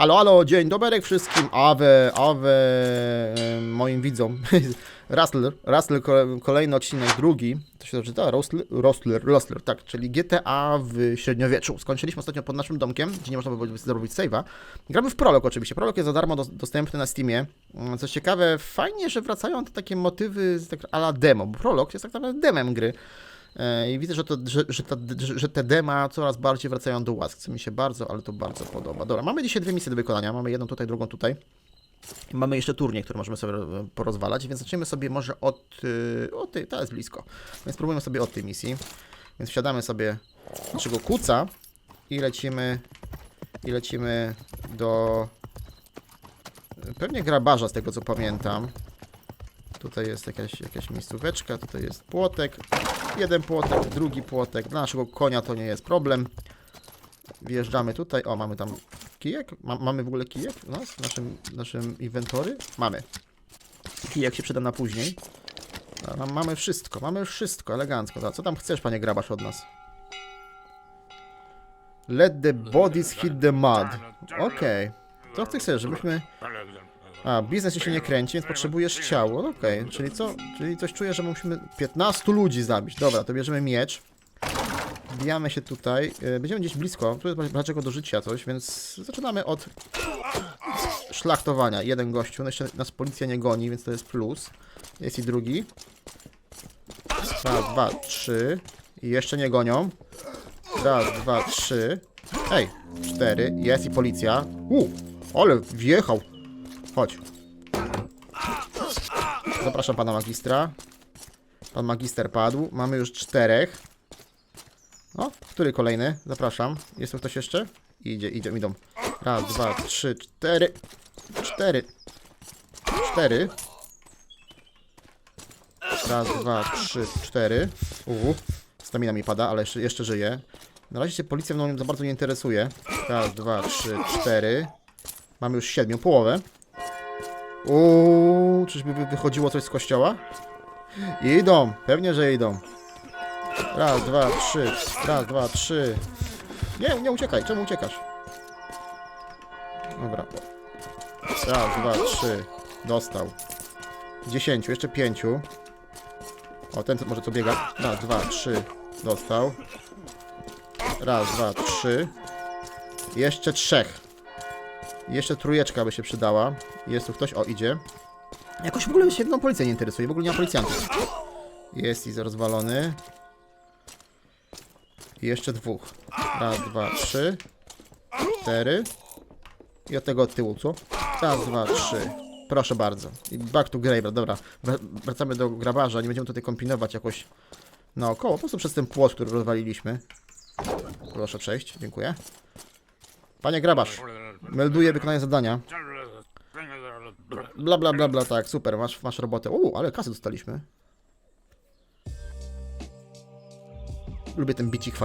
Halo, halo, dzień dobry wszystkim. Awe, awe moim widzom. Rustler, Rustler, ko- kolejny odcinek, drugi. To się czyta? Rustler, Rustler, Rustler, tak, czyli GTA w średniowieczu. Skończyliśmy ostatnio pod naszym domkiem, gdzie nie można było zrobić save'a. Gramy w prolog oczywiście. Prolog jest za darmo dos- dostępny na Steamie. Mm, Co ciekawe, fajnie, że wracają te takie motywy tak ala demo, bo prolog jest tak naprawdę demem gry. E, I widzę, że, to, że, że, ta, że, te dema coraz bardziej wracają do łask, co mi się bardzo, ale to bardzo podoba. Dobra, mamy dzisiaj dwie misje do wykonania. Mamy jedną tutaj, drugą tutaj. Mamy jeszcze turniej, który możemy sobie porozwalać, więc zaczniemy sobie może od... y, O, tej, to jest blisko. Więc spróbujmy sobie od tej misji. Więc wsiadamy sobie naszego kuca i lecimy... I lecimy do... e, Pewnie grabarza, z tego co pamiętam. Tutaj jest jakaś, jakaś miejscóweczka, tutaj jest płotek. Jeden płotek, drugi płotek. Dla naszego konia to nie jest problem. Wjeżdżamy tutaj. O, mamy tam kijek. Ma, mamy w ogóle kijek u nas w naszym, naszym inwentory? Mamy. Kijek się przyda na później. A, mam- mamy wszystko, mamy wszystko, elegancko. Dobra, Co tam chcesz, panie grabasz od nas? Let the bodies hit the mud. Okej. Co ty chcesz, żebyśmy... A, biznes się nie kręci, więc potrzebujesz ciało. No Okej, czyli co? Czyli coś czuję, że musimy 15 ludzi zabić. Dobra, to bierzemy miecz. Wbijamy się tutaj. E, Będziemy gdzieś blisko. Tu jest dlaczego do życia coś, więc zaczynamy od szlachtowania. Jeden gościu, no jeszcze nas policja nie goni, więc to jest plus. Jest i drugi. Raz, dwa, trzy. I jeszcze nie gonią. Raz, dwa, trzy. Ej, cztery. Jest i policja. U, ale wjechał. Chodź. Zapraszam pana magistra. Pan magister padł. Mamy już czterech. O, który kolejny? Zapraszam. Jest tu ktoś jeszcze? Idzie, idzie, idą. Raz, dwa, trzy, cztery. Cztery. Cztery. Raz, dwa, trzy, cztery. Uuu. Stamina mi pada, ale jeszcze, jeszcze żyje. Na razie się policja mną za bardzo nie interesuje. Raz, dwa, trzy, cztery. Mamy już siedmiu, połowę. Uuu, czyżby wy- wychodziło coś z kościoła? Idą, pewnie, że idą. Raz, dwa, trzy. Raz, dwa, trzy. Nie, nie uciekaj, czemu uciekasz? Dobra. Raz, dwa, trzy. Dostał. Dziesięciu, jeszcze pięciu. O, ten może co biega. Raz, dwa, trzy. Dostał. Raz, dwa, trzy. Jeszcze trzech. Jeszcze trójeczka by się przydała. Jest tu ktoś, o idzie. Jakoś w ogóle się jedną policję nie interesuje, w ogóle nie ma policjantów. Jest i rozwalony. I jeszcze dwóch. Raz, dwa, trzy. Cztery. I od tego od tyłu, co? Raz, dwa, trzy. Proszę bardzo. I back to Graver, dobra. Wr- Wracamy do grabarza, nie będziemy tutaj kombinować jakoś naokoło, po prostu przez ten płot, który rozwaliliśmy. Proszę przejść, dziękuję. Panie grabarz, melduję wykonanie zadania. Bla, bla, bla, bla, tak, super, masz, masz robotę. Uuu, ale kasy dostaliśmy. Lubię ten bicik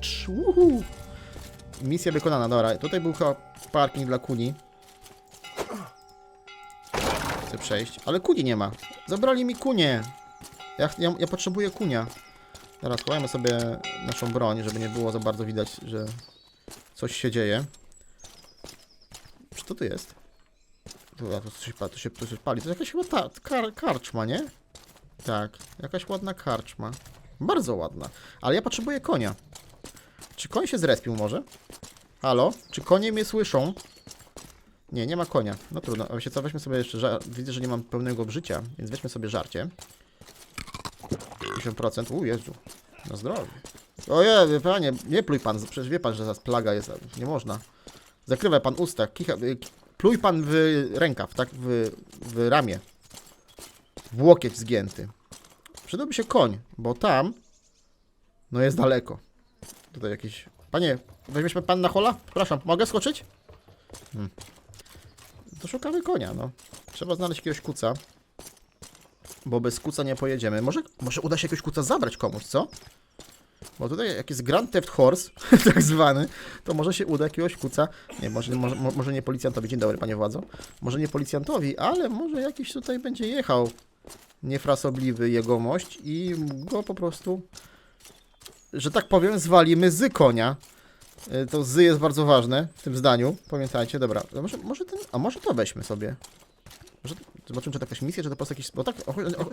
cz, uhu. Misja wykonana, dobra. Tutaj był chyba parking dla kuni. Chcę przejść, ale kuni nie ma. Zabrali mi kunię. Ja, ja, ja potrzebuję kunia. Teraz schowajmy sobie naszą broń, żeby nie było za bardzo widać, że coś się dzieje. Czy to jest? Tu, a, tu, tu, się, tu się pali. To jakaś chyba ta, kar, karczma, nie? Tak, jakaś ładna karczma. Bardzo ładna. Ale ja potrzebuję konia. Czy koń się zrespił może? Halo? Czy konie mnie słyszą? Nie, nie ma konia. No trudno. Wiecie co, weźmy sobie jeszcze żar... Widzę, że nie mam pełnego życia, więc weźmy sobie żarcie. 50%. U, Jezu. Na zdrowie. Ojej, panie, nie pluj pan, przecież wie pan, że zaraz plaga jest, nie można. Zakrywaj pan usta, kicha, y, pluj pan w rękaw, tak, w, w ramię. W łokieć zgięty. Przydałby się koń, bo tam, no jest daleko. Tutaj jakiś, panie, weźmiesz pan na hola? Przepraszam, mogę skoczyć? Hmm. To szukamy konia, no. Trzeba znaleźć jakiegoś kuca. Bo bez kuca nie pojedziemy. Może, może uda się jakiegoś kuca zabrać komuś, co? Bo tutaj jak jest Grand Theft Horse, tak zwany, to może się uda jakiegoś kuca. Nie, może, może, mo- może nie policjantowi. Dzień dobry, panie władzo. Może nie policjantowi, ale może jakiś tutaj będzie jechał niefrasobliwy jegomość i go po prostu, że tak powiem, zwalimy z konia. Y, To z jest bardzo ważne w tym zdaniu. Pamiętajcie, dobra. Może, może ten, a może to weźmy sobie. Może, zobaczymy, czy to jakaś misja, czy to po prostu jakiś... Bo tak,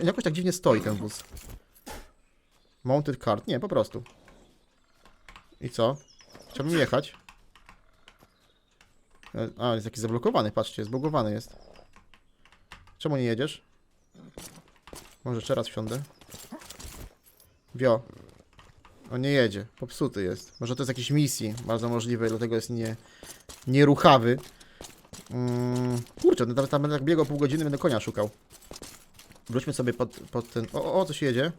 jakoś tak dziwnie stoi ten wóz. Mounted card. Nie, po prostu. I co? Chciałbym jechać. A, jest jakiś zablokowany, patrzcie, zbugowany jest. Czemu nie jedziesz? Może jeszcze raz wsiądę. Wio. On nie jedzie, popsuty jest. Może to jest jakiś misji, bardzo możliwe, dlatego jest nie, nieruchawy. Mm, kurczę, no tam będę tak biegał pół godziny, będę konia szukał. Wróćmy sobie pod, pod ten... O, o, o, coś jedzie.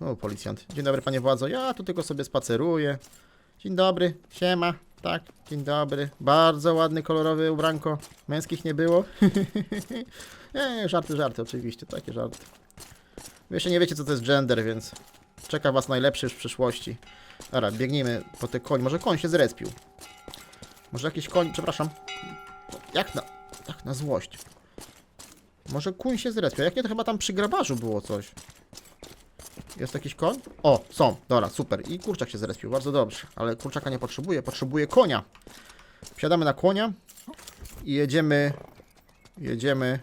O, policjant. Dzień dobry, panie władzo. Ja tu tylko sobie spaceruję. Dzień dobry, siema. Tak, dzień dobry. Bardzo ładny, kolorowy ubranko. Męskich nie było. nie, żarty, żarty, oczywiście, takie żarty. Wy jeszcze nie wiecie, co to jest gender, więc czeka was najlepszy już w przyszłości. Dobra, biegnijmy po te koń. Może koń się zrespił. Może jakiś koń, przepraszam. Jak na, jak na złość. Może kuń się zrespił. Jak nie, to chyba tam przy grabarzu było coś. Jest jakiś koń? O, są. Dobra, super. I kurczak się zrespił. Bardzo dobrze. Ale kurczaka nie potrzebuję. Potrzebuję konia. Wsiadamy na konia i jedziemy. Jedziemy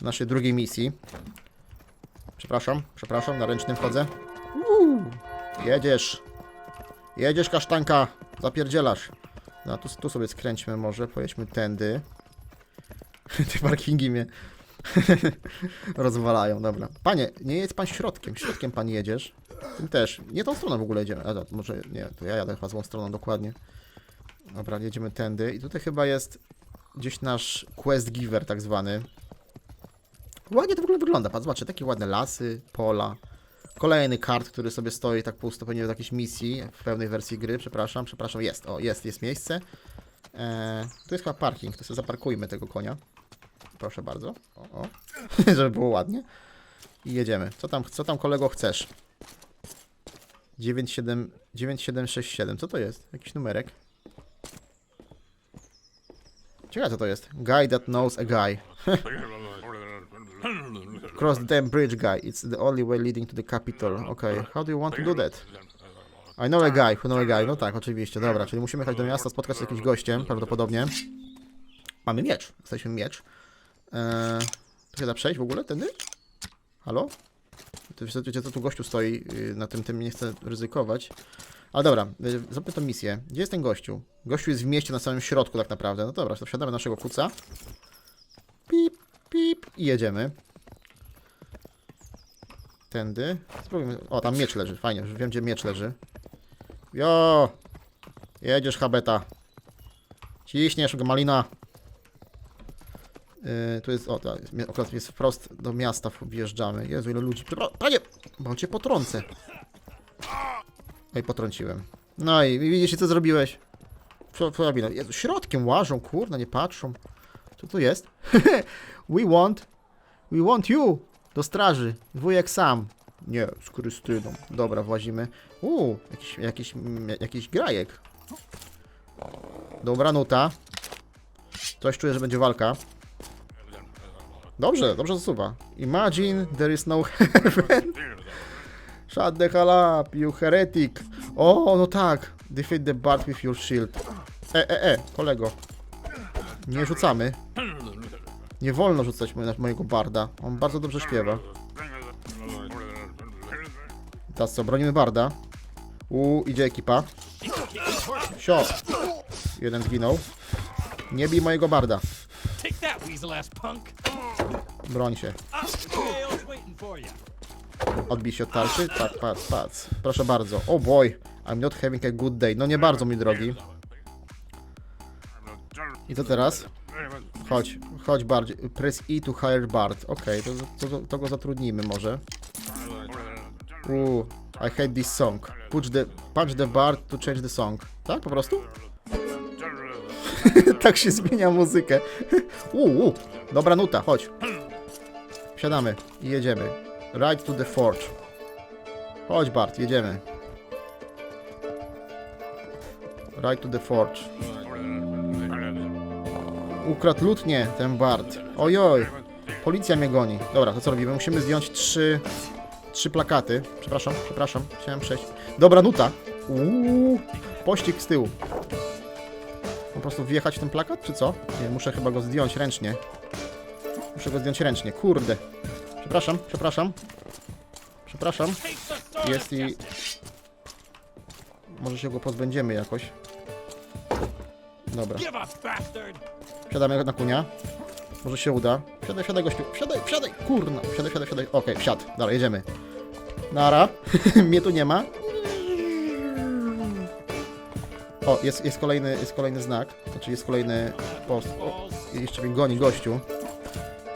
do naszej drugiej misji. Przepraszam, przepraszam, na ręcznym wchodzę. Uuu, jedziesz. Jedziesz, kasztanka. Zapierdzielasz. No, tu, tu sobie skręćmy może, pojedźmy tędy. Te parkingi mnie rozwalają, dobra. Panie, nie jedź pan środkiem, środkiem pan jedziesz. Tym też. Nie tą stroną w ogóle jedziemy. A, to może nie, to ja jadę chyba złą stroną dokładnie. Dobra, jedziemy tędy. I tutaj chyba jest gdzieś nasz quest giver tak zwany. Ładnie to w ogóle wygląda, pan zobaczcie, takie ładne lasy, pola. Kolejny kart, który sobie stoi tak pusto, pewnie w jakiejś misji, w pełnej wersji gry, przepraszam, przepraszam, jest, o, jest, jest miejsce. Eee, tu jest chyba parking, to sobie zaparkujmy tego konia. Proszę bardzo, o, o. żeby było ładnie. I jedziemy. Co tam, co tam kolego chcesz? 97, 9767, co to jest? Jakiś numerek? Ciekawe co to jest. Guy that knows a guy. Cross the damn bridge, guy. It's the only way leading to the capital. Okay, how do you want to do that? I know a guy, who know a guy. No tak, oczywiście, dobra, czyli musimy jechać do miasta, spotkać się z jakimś gościem, prawdopodobnie. Mamy miecz, jesteśmy miecz. Eee, tu się da przejść w ogóle, tędy? Halo? To wiecie, co tu gościu stoi yy, na tym, tym nie chcę ryzykować. Ale dobra, yy, zróbmy tą misję. Gdzie jest ten gościu? Gościu jest w mieście na samym środku tak naprawdę. No dobra, to wsiadamy naszego kuca. Pip, pip i jedziemy. Tędy. Spróbujmy. O, tam miecz leży, fajnie, już wiem gdzie miecz leży. Jo! Jedziesz, habeta. Ciśniesz, malina. Yy, tu jest, o, tak, jest, wprost do miasta wjeżdżamy. Jezu, ile ludzi. Panie! Bo cię potrącę. Ej, potrąciłem. No i widzisz, co zrobiłeś? Co, co robi? No, Jezu, środkiem łażą, kurna, nie patrzą. Co tu jest? We want, we want you! Do straży. Wujek sam. Nie, z Krystyną. Dobra, włazimy. Uuu, jakiś, jakiś, jakiś grajek. Dobra nuta. Coś czuję, że będzie walka. Dobrze, dobrze zasuwa. Imagine there is no heaven. Shut the hell up, you heretic. O, no tak. Defeat the bard with your shield. E, e, e, kolego. Nie rzucamy. Nie wolno rzucać mojego barda. On bardzo dobrze śpiewa. Teraz co, bronimy barda. U, idzie ekipa. Sio. Jeden zginął. Nie bij mojego barda. Broń się. Odbij się od tarczy? Tak, patrz, patrz. Proszę bardzo. Oh boy, I'm not having a good day. No nie bardzo, mój drogi. I co teraz? Chodź, chodź bardziej. Press E to hire Bard. Okej, to, to, to go zatrudnimy może. Uuu, I hate this song. Push the, punch the Bard to change the song. Tak, po prostu? tak się zmienia muzykę. Uuu, dobra nuta, chodź. Wsiadamy i jedziemy. Ride to the forge. Chodź Bart, jedziemy. Ride to the forge. Ukradł lutnie ten Bart. Ojoj. Policja mnie goni. Dobra, to co robimy? Musimy zdjąć trzy... Trzy plakaty. Przepraszam, przepraszam. Chciałem przejść. Dobra, nuta. Uuu. Pościg z tyłu. Po prostu wjechać w ten plakat, czy co? Nie, muszę chyba go zdjąć ręcznie. Muszę go zdjąć ręcznie, kurde. Przepraszam, przepraszam. Przepraszam. Jest i... Może się go pozbędziemy jakoś. Dobra, wsiadamy na kunia. Może się uda. Wsiadaj, wsiadaj gościu, wsiadaj, wsiadaj, kurna. Wsiadaj, wsiadaj, wsiadaj. Okej, wsiadł. Dalej, jedziemy. Nara. Mnie tu nie ma. O, jest, jest, kolejny, jest kolejny znak. Znaczy jest kolejny post. O, jeszcze mnie goni gościu.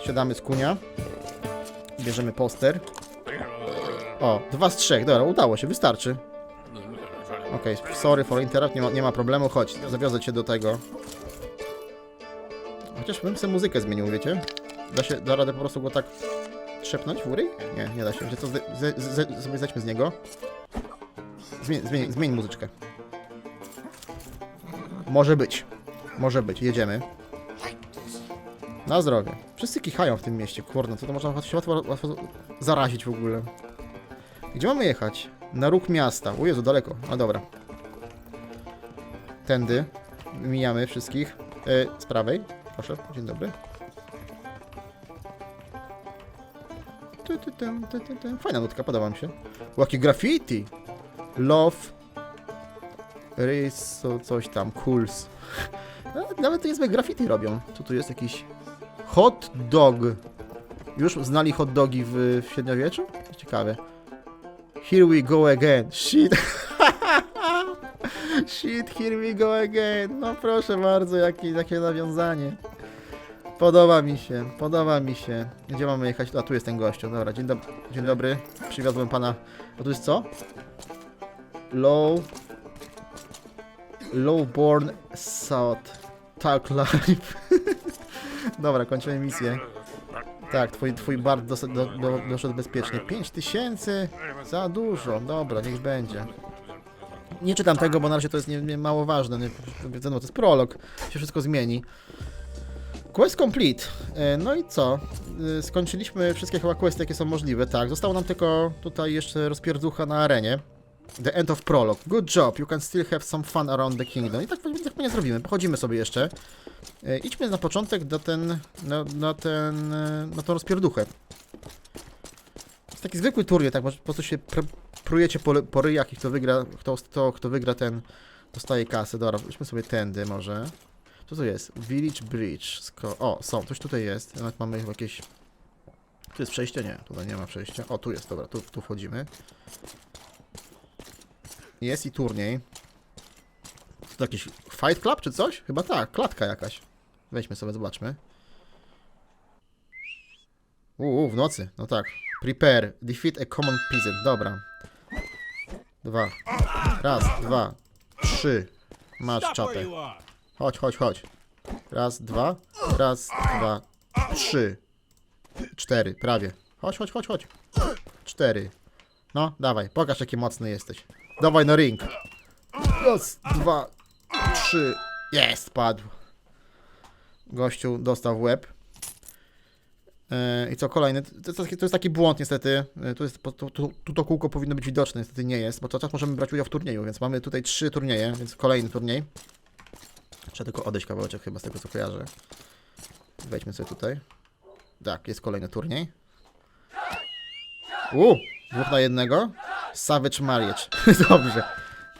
Siadamy z kunia. Bierzemy poster. O, dwa z trzech. Dobra, udało się, wystarczy. Okej, sorry for interrupt, nie ma, nie ma problemu, chodź, zawiozę cię do tego. Chociaż bym sobie muzykę zmienił, wiecie? Da się, da radę po prostu go tak trzepnąć w? Nie, nie da się. Że co, sobie zejdźmy z niego. Zmień, zmień, zmień muzyczkę. Może być. Może być, jedziemy. Na zdrowie. Wszyscy kichają w tym mieście, kurde, co to można się łatwo, łatwo zarazić w ogóle. Gdzie mamy jechać? Na róg miasta. O Jezu, daleko. A dobra. Tędy. Mijamy wszystkich. E, z prawej. Proszę, dzień dobry. Tu, tu, tu, tu. Fajna nutka, podoba mi się. O, Jakie graffiti! Love. Ryso, coś tam. Cools. Nawet niezłe graffiti robią. Co tu jest jakiś... Hot dog. Już znali hot dogi w, w średniowieczu? Ciekawe. Here we go again. Shit. Shit, here we go again. No proszę bardzo, jakie, jakie nawiązanie. Podoba mi się, podoba mi się. Gdzie mamy jechać? A tu jest ten gościu. Dobra, dzień, dob dzień dobry. Przywiozłem pana. A tu jest co? Low. Lowborn South. Talk Life. Dobra, kończymy misję. Tak, twój, twój bar dos, do, do, doszedł bezpiecznie. 5000 za dużo. Dobra, niech będzie. Nie czytam tego, bo na razie to jest nie, nie mało ważne. Nie, to jest prolog. Się wszystko zmieni. Quest complete. E, No i co? E, Skończyliśmy wszystkie chyba questy, jakie są możliwe. Tak, zostało nam tylko tutaj jeszcze rozpierducha na arenie. The end of prologue. Good job. You can still have some fun around the kingdom. I tak, tak nie zrobimy. Pochodzimy sobie jeszcze. E, Idźmy na początek do ten, na, na ten, e, na tą rozpierduchę. To jest taki zwykły turniej, tak, po prostu się pr prujecie po, po ryjach i kto wygra, kto, kto, kto wygra ten dostaje kasę. Dobra, idźmy sobie tędy może. Co to jest? Village Bridge. Sko o, są, coś tutaj jest. Nawet mamy jakieś... Tu jest przejście? Nie, tutaj nie ma przejścia. O, tu jest, dobra, tu, tu wchodzimy. Jest i turniej. To jakiś Fight Club czy coś? Chyba tak, klatka jakaś. Weźmy sobie, zobaczmy. Uuu, w nocy, no tak. Prepare, defeat a common peasant, dobra. Dwa. Raz, dwa, trzy. Masz czapę. Chodź, chodź, chodź. Raz, dwa, raz, dwa, trzy. Cztery, prawie. Chodź, chodź, chodź, chodź. Cztery. No, dawaj, pokaż jaki mocny jesteś. Dawaj na ring. Raz, dwa, trzy. Jest, padł. Gościu dostał w łeb. Yy, I co kolejny? To jest, taki, to jest taki błąd niestety. Yy, Tu, jest, tu, tu, tu to kółko powinno być widoczne, niestety nie jest, bo to czas możemy brać udział w turnieju, więc mamy tutaj trzy turnieje, więc kolejny turniej. Trzeba tylko odejść kawałeczek chyba z tego co kojarzę. Wejdźmy sobie tutaj. Tak, jest kolejny turniej. U, dwóch na jednego. Savage Marriage. Dobrze.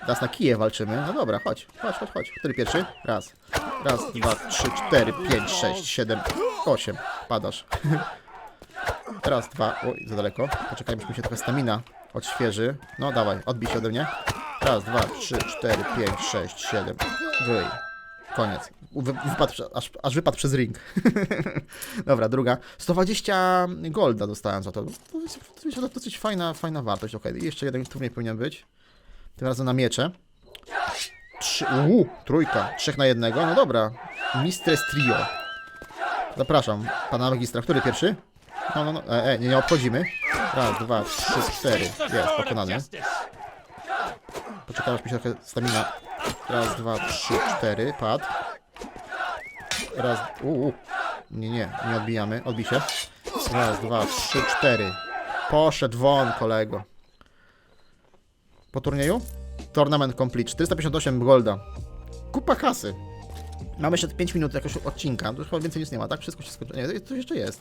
Teraz na kije walczymy. No dobra, chodź, chodź, chodź, chodź. Który pierwszy? Raz. Raz, dwa, trzy, cztery, pięć, sześć, siedem, osiem. Padasz. Raz, dwa. Oj, za daleko. Poczekaj, byśmy się trochę stamina odświeży. No dawaj, odbij się ode mnie. Raz, dwa, trzy, cztery, pięć, sześć, siedem. Wyj. Koniec. Wy, wypadł, aż, aż wypadł przez ring. Dobra, druga. 120 golda dostałem za to. To jest, to jest dosyć fajna, fajna wartość. Ok, jeszcze jeden turniej powinien być. Tym razem na miecze. Trzy, uu, trójka. Trzech na jednego. No dobra. Mistress Trio. Zapraszam pana magistra. Który pierwszy? No, no, no. E, e, nie, nie obchodzimy. Raz, dwa, trzy, cztery. Jest, pokonany. Poczekaj, aż mi się trochę stamina. Raz, dwa, trzy, cztery. Pad. Raz. Uuu. Nie, nie, nie odbijamy. Odbij się. Raz, dwa, trzy, cztery. Poszedł won, kolego. Po turnieju? Tournament complete. 458 golda. Kupa kasy. Mamy jeszcze 5 minut jakoś odcinka. Tu chyba więcej nic nie ma, tak? Wszystko się skończyło. Nie, coś jeszcze jest.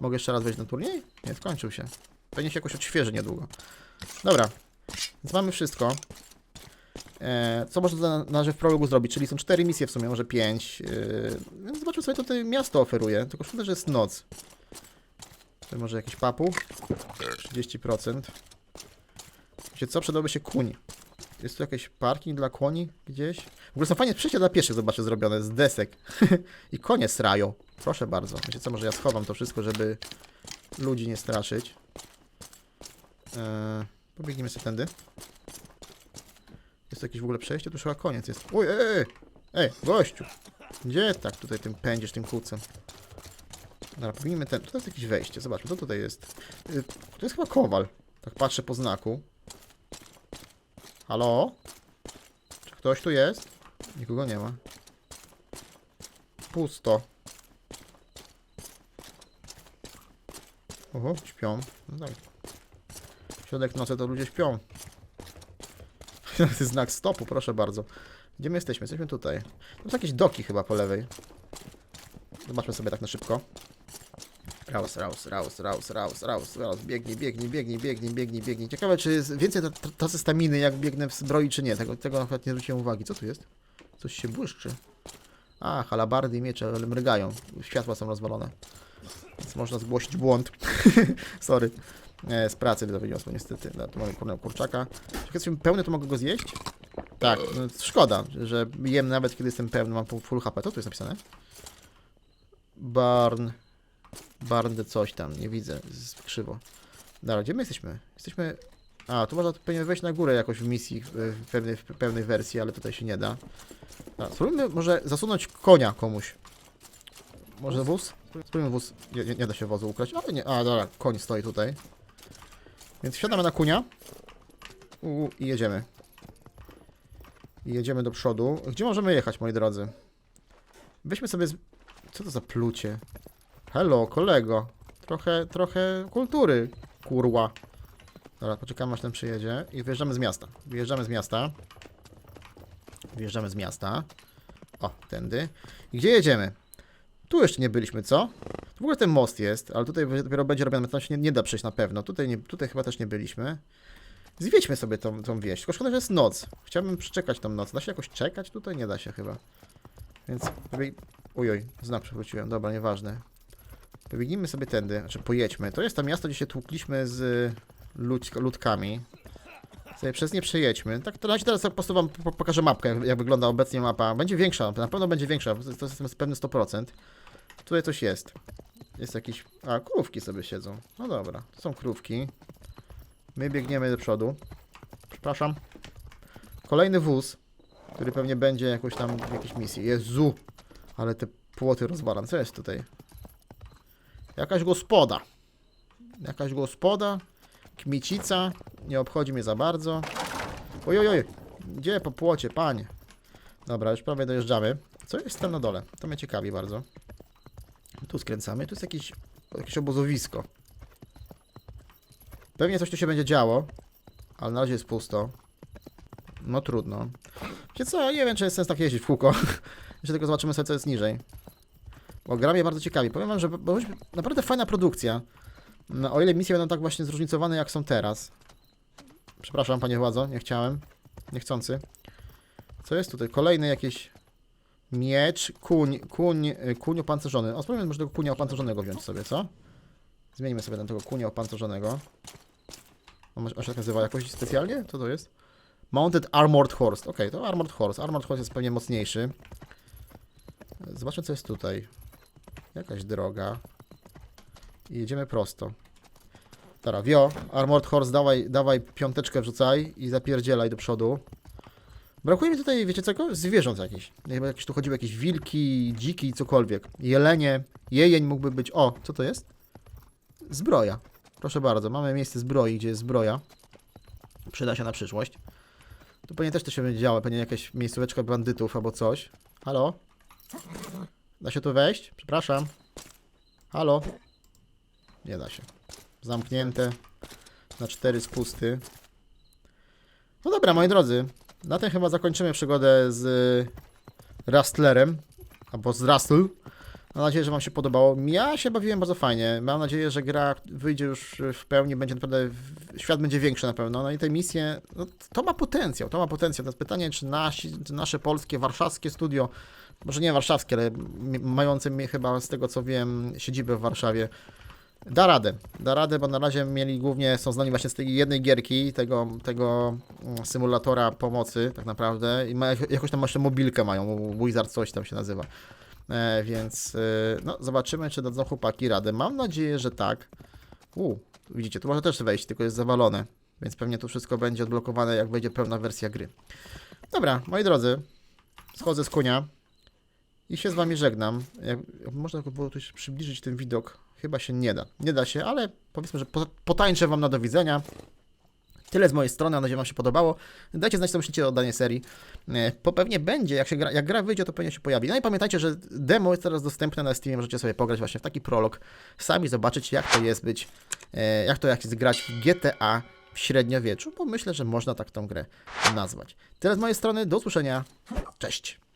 Mogę jeszcze raz wejść na turniej? Nie, skończył się. Pewnie się jakoś odświeży niedługo. Dobra. Więc mamy wszystko. E, co można na, na razie w prologu zrobić? Czyli są 4 misje w sumie, może 5. E, więc zobaczmy sobie, co tutaj miasto oferuje. Tylko szkoda, że jest noc. Tutaj może jakiś papu. 30%. Wiecie co? Przydałby się kuń. Jest tu jakiś parking dla koni gdzieś? W ogóle są fajnie przejścia dla pieszych, zobaczcie, zrobione z desek. I konie srają. Proszę bardzo. Wiecie co? Może ja schowam to wszystko, żeby ludzi nie straszyć. Eee, pobiegniemy sobie tędy. Jest jakieś w ogóle przejście? Tu chyba koniec jest. Oj, ej, ej, ej, gościu. Gdzie tak tutaj tym pędzisz, tym kucem? Dobra, pobiegnijmy ten. Tutaj jest jakieś wejście. Zobaczmy, co tutaj jest. Y, To jest chyba kowal. Tak patrzę po znaku. Halo? Czy ktoś tu jest? Nikogo nie ma. Pusto. Oho, śpią. No tak. Środek nocy to ludzie śpią. Znak stopu, proszę bardzo. Gdzie my jesteśmy? Jesteśmy tutaj. To są jakieś doki chyba po lewej. Zobaczmy sobie tak na szybko. Raus, raus, raus, raus, raus, raus, raus. Biegnij, biegnij, biegnij, biegnij, biegnij, biegnij. Ciekawe, czy jest więcej ta- ta- tacy staminy, jak biegnę w zbroi, czy nie. Tego, tego nawet nie zwróciłem uwagi. Co tu jest? Coś się błyszczy. A, halabardy i miecze, mrygają. Światła są rozwalone. Więc można zgłosić błąd. Sorry. E, z pracy to wyniosło niestety. No, tu mamy kurczaka. Jak jestem pełny, to mogę go zjeść? Tak, no, szkoda, że jem nawet kiedy jestem pełny, mam full- HP. Co tu jest napisane? Barn. Barn coś tam, nie widzę, jest krzywo. Dobra, gdzie my jesteśmy? Jesteśmy... A, tu można pewnie wejść na górę jakoś w misji, w pewnej, w pewnej wersji, ale tutaj się nie da. Dobra, spróbujmy może zasunąć konia komuś. Może wóz? Spróbujmy wóz. Nie, nie, nie da się wozu ukraść, ale nie. A, dobra, koń stoi tutaj. Więc wsiadamy na kunia. U, I jedziemy. I jedziemy do przodu. Gdzie możemy jechać, moi drodzy? Weźmy sobie z... Co to za plucie? Hello, kolego. Trochę, trochę kultury, kurła. Dobra, poczekamy aż ten przyjedzie i wyjeżdżamy z miasta. Wyjeżdżamy z miasta. Wyjeżdżamy z miasta. O, tędy. I gdzie jedziemy? Tu jeszcze nie byliśmy, co? W ogóle ten most jest, ale tutaj dopiero będzie robione, tam się nie, nie da przejść na pewno. Tutaj, nie, tutaj chyba też nie byliśmy. Zwiedźmy sobie tą, tą wieś. Tylko szkoda, że jest noc. Chciałbym przeczekać tą noc. Da się jakoś czekać? Tutaj nie da się chyba. Więc... pobieg- Ujoj, znak przewróciłem. Dobra, nieważne. Pobiegnijmy sobie tędy, znaczy pojedźmy. To jest to miasto, gdzie się tłukliśmy z ludkami. Sobie przez nie przejedźmy. Tak, to razie teraz po prostu wam po- pokażę mapkę, jak, wygląda obecnie mapa. Będzie większa, na pewno będzie większa, to to jest pewny 100%. Tutaj coś jest. Jest jakiś... A, krówki sobie siedzą. No dobra, to są krówki. My biegniemy do przodu. Przepraszam. Kolejny wóz, który pewnie będzie jakoś tam w jakiejś misji. Jezu! Ale te płoty rozwalam. Co jest tutaj? Jakaś gospoda. Jakaś gospoda. Kmicica. Nie obchodzi mnie za bardzo. Oj, oj, oj. Gdzie po płocie, panie? Dobra, już prawie dojeżdżamy. Co jest tam na dole? To mnie ciekawi bardzo. Tu skręcamy. Tu jest jakieś, jakieś obozowisko. Pewnie coś tu się będzie działo. Ale na razie jest pusto. No trudno. Wiecie co, nie wiem, czy jest sens tak jeździć w kółko. Jeszcze tylko zobaczymy sobie, co jest niżej. Bo gra mnie bardzo ciekawi. Powiem wam, że naprawdę fajna produkcja. No, o ile misje będą tak właśnie zróżnicowane, jak są teraz. Przepraszam, panie władzo, nie chciałem. Niechcący. Co jest tutaj? Kolejny jakieś... Miecz, kuń, kuń, y, kuń opancerzony. O, może tego kunia opancerzonego wziąć sobie, co? Zmienimy sobie na tego kunia opancerzonego. On on się tak nazywa jakoś specjalnie? Co to jest? Mounted Armored Horse. Okej, to Armored Horse. Armored Horse jest pewnie mocniejszy. Zobaczmy, co jest tutaj. Jakaś droga. I jedziemy prosto. Dobra, wio. Armored Horse, dawaj, dawaj piąteczkę wrzucaj i zapierdzielaj do przodu. Brakuje mi tutaj, wiecie czego? Zwierząt jakichś. Chyba jakieś tu chodziły jakieś wilki, dziki, cokolwiek. Jelenie, jejeń mógłby być. O, co to jest? Zbroja. Proszę bardzo, mamy miejsce zbroi, gdzie jest zbroja. Przyda się na przyszłość. Tu pewnie też to się będzie działo, pewnie jakaś miejscóweczka bandytów albo coś. Halo? Da się tu wejść? Przepraszam. Halo? Nie da się. Zamknięte. Na cztery spusty. No dobra, moi drodzy, na tym chyba zakończymy przygodę z Rustlerem, albo z Rustle. Mam nadzieję, że Wam się podobało. Ja się bawiłem bardzo fajnie. Mam nadzieję, że gra wyjdzie już w pełni, będzie naprawdę, świat będzie większy na pewno. No i te misje, no, to ma potencjał, to ma potencjał. To pytanie, czy, nasi, czy nasze polskie, warszawskie studio, może nie warszawskie, ale mające mi chyba z tego co wiem siedzibę w Warszawie, Da radę, da radę, bo na razie mieli głównie, są znani właśnie z tej jednej gierki, tego, tego mm, symulatora pomocy tak naprawdę i ma, jakoś tam jeszcze mobilkę mają, Wizard coś tam się nazywa. E, więc e, no, zobaczymy, czy dadzą chłopaki radę. Mam nadzieję, że tak. U, widzicie, tu można też wejść, tylko jest zawalone, więc pewnie tu wszystko będzie odblokowane, jak wejdzie pełna wersja gry. Dobra, moi drodzy, schodzę z konia i się z wami żegnam. Jak, można by było tu przybliżyć ten widok, chyba się nie da. Nie da się, ale powiedzmy, że po- potańczę wam na do widzenia. Tyle z mojej strony, mam nadzieję, wam się podobało. Dajcie znać, co myślicie o danej serii. E, Bo pewnie będzie, jak, się gra, jak gra wyjdzie, to pewnie się pojawi. No i pamiętajcie, że demo jest teraz dostępne na Steamie, możecie sobie pograć właśnie w taki prolog, sami zobaczyć, jak to jest być, e, jak to jak jest grać w GTA w średniowieczu, bo myślę, że można tak tą grę nazwać. Tyle z mojej strony, do usłyszenia, cześć!